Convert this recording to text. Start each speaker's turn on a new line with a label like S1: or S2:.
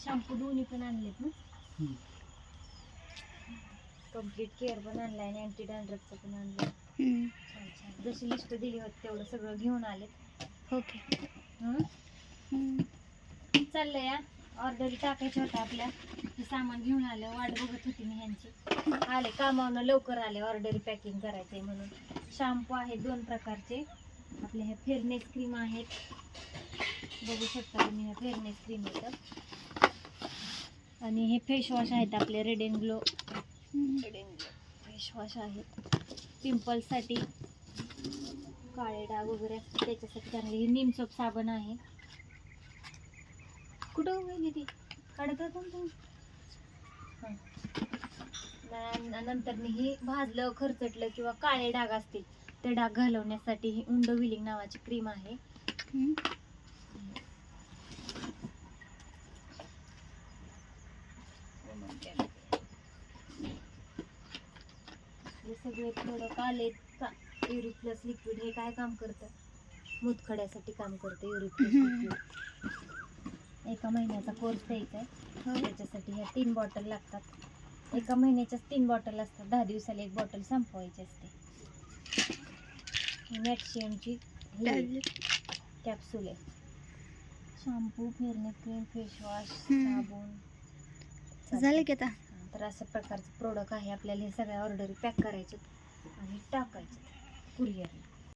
S1: Shampoo दोन्ही पण आणलेत ना. कंप्लीट केअर पण आणलाय आणि अँटी डॅन्ड्रफचं पण आणलं
S2: हम्म.
S1: छान छान. जशी लिस्ट दिली होती तेवढं सगळं घेऊन आलेत.
S2: ओके.
S1: चाललंय या ऑर्डर टाकायच्या होत्या आपल्या. ते सामान घेऊन आलं. वाट बघत होती मी ह्यांची. आले कामावनं लवकर आले. ऑर्डर पॅकिंग करायचंय म्हणून. शॅम्पू आहेत दोन प्रकारचे. आपले हे फेअरनेस क्रीम आहेत. बघू शकता तुम्ही हे फेअरनेस क्रीम येतं आणि हे फेस वॉश आहेत आपले red and glow. Red and glow face wash आहेत. पिंपल्ससाठी काळे डाग वगैरे असतात त्याच्यासाठी चांगले. हे नीम सोप साबण आहे. कुठं गेली ती? काढत तुम्ही? नंतर मी ही भाजलं खरचटलं किंवा काळे डाग असतील ते डाग घालवण्यासाठी ही उंडो विलिंग नावाची क्रीम आहे. हे सगळे प्रोडक्ट आलेत का? युरिक प्लस लिक्विड हे काय काम करतं? मुतखड्यासाठी काम करतं युरिक प्लस. लिक्विड एका महिन्याचा कोर्स द्यायचा आहे.
S2: हो.
S1: त्याच्यासाठी ह्या तीन बॉटल लागतात. एका महिन्याच्याच तीन बॉटल असतात. दहा दिवसाला एक बॉटल संपवायची असते. मॅक्सिमची. कॅप्सूल आहे. Shampoo fairness cream face wash
S2: हम्म.
S1: साबण.
S2: झालं की आता?
S1: तर अशा प्रकारचं प्रोडक्ट आहे. आपल्याला हे सगळ्या ऑर्डर पॅक करायचे आणि टाकायचे कुरिअरला